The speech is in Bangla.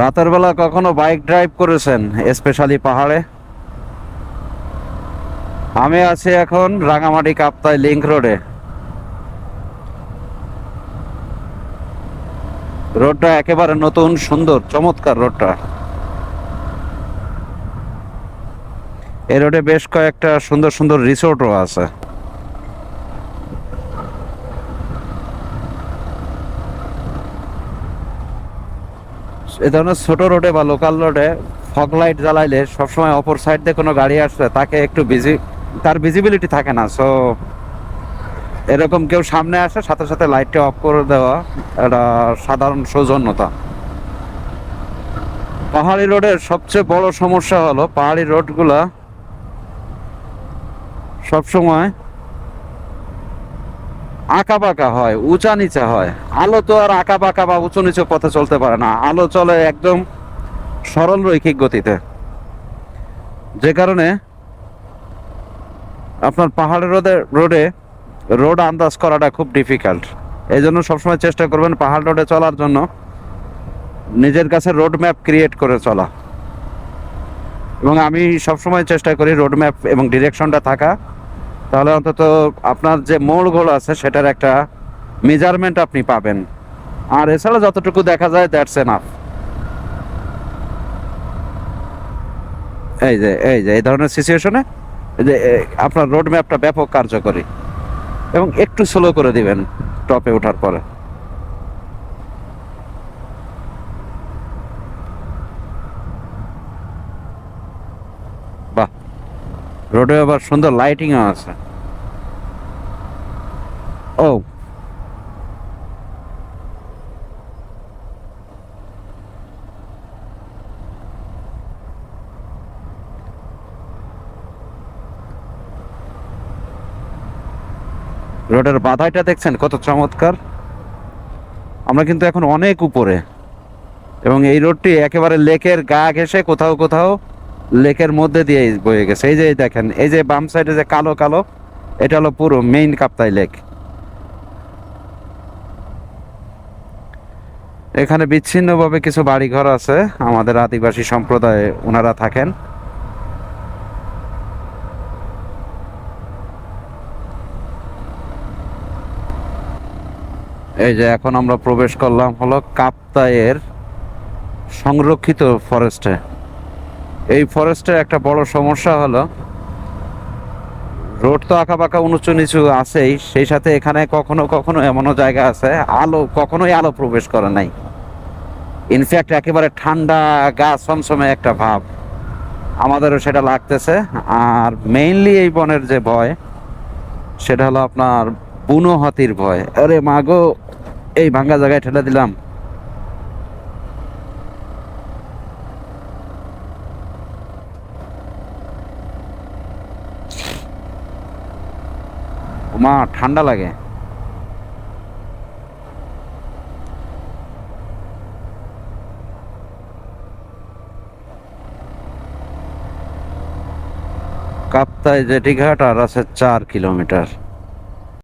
রাতের বেলা কখনো বাইক ড্রাইভ করেছেন স্পেশালি পাহাড়ে? আমি আছি এখন রাঙামাটি কাপ্তাই লিংক রোডে। রোডটা একেবারে নতুন, সুন্দর, চমৎকার রোডটা। এই রোডে বেশ কয়েকটা সুন্দর সুন্দর রিসোর্টও আছে। এ ধরনের ছোট রোডে বা লোকাল রোডে ফগ লাইট জ্বালাইলে সবসময় অপর সাইড দিয়ে কোনো গাড়ি আসলে তাকে একটু বিজি তার ভিজিবিলিটি থাকে না। সো এরকম কেউ সামনে আসে, সাথে সাথে লাইটটা অফ করে দেওয়া এটা সাধারণ সৌজন্যতা। পাহাড়ি রোডের সবচেয়ে বড় সমস্যা হলো পাহাড়ি রোডগুলা সবসময় আঁকা বাঁকা হয় উঁচা নিচা হয়। আলো তো আর আঁকা বাঁকা বা উঁচু নিচু পথে চলতে পারে না। আলো চলে একদম সরল রৈখিক গতিতে। যে কারণে আপনার পাহাড়ের রোডে রোডে রোড আন্দাজ করাটা খুব ডিফিকাল্ট এই জন্য সবসময় চেষ্টা করবেন পাহাড় রোডে চলার জন্য নিজের কাছে রোড ম্যাপ ক্রিয়েট করে চলা। এবং আমি সবসময় চেষ্টা করি রোড ম্যাপ এবং ডিরেকশনটা থাকা। তাহলে অন্তত আপনার যে মোড়গুলো আছে, সেটার একটা মেজারমেন্ট আপনি পাবেন। আর এছাড়া যতটুকু দেখা যায় দ্যাটস এনাফ এই যে এই যে, এই ধরনের সিচুয়েশনে যে আপনার রোড ম্যাপটা ব্যাপক কার্যকরী। এবং একটু স্লো করে দিবেন টপে ওঠার পরে। রোডে আবার সুন্দর লাইটিংও আছে। ও। রোডের বাধাইটা দেখছেন কত চমৎকার। আমরা কিন্তু এখন অনেক উপরে। এবং এই রোডটি একেবারে লেকের গা ঘেসে কোথাও কোথাও লেকের মধ্যে দিয়ে বয়ে গেছে। এই যে দেখেন, এই যে বাম সাইডে যে কালো কালো, এটা হলো পুরো মেইন কাপ্তাই লেক এখানে বিচ্ছিন্নভাবে কিছু বাড়িঘর আছে, আমাদের আদিবাসী সম্প্রদায়ে ওনারা থাকেন। এই যে এখন আমরা প্রবেশ করলাম হলো কাপ্তায়ের সংরক্ষিত ফরেস্টে এই ফরেস্টের একটা বড় সমস্যা হলো, রোড তো আঁকা বাঁকা উঁচু নিচু আছেই, সেই সাথে এখানে কখনো কখনো এমনও জায়গা আছে, আলো কখনোই আলো প্রবেশ করে নাই। ইনফ্যাক্ট একেবারে ঠান্ডা গা সমসমে একটা ভাব। আমাদেরও সেটা লাগতেছে। আর মেইনলি এই বনের যে ভয়, সেটা হলো আপনার বুনো হাতির ভয়। আরে মাগো এই ভাঙ্গা জায়গায় ঠেলে দিলাম। মা ঠান্ডা লাগে। কাপ্তাই জেটিঘাট আর আছে চার কিলোমিটার।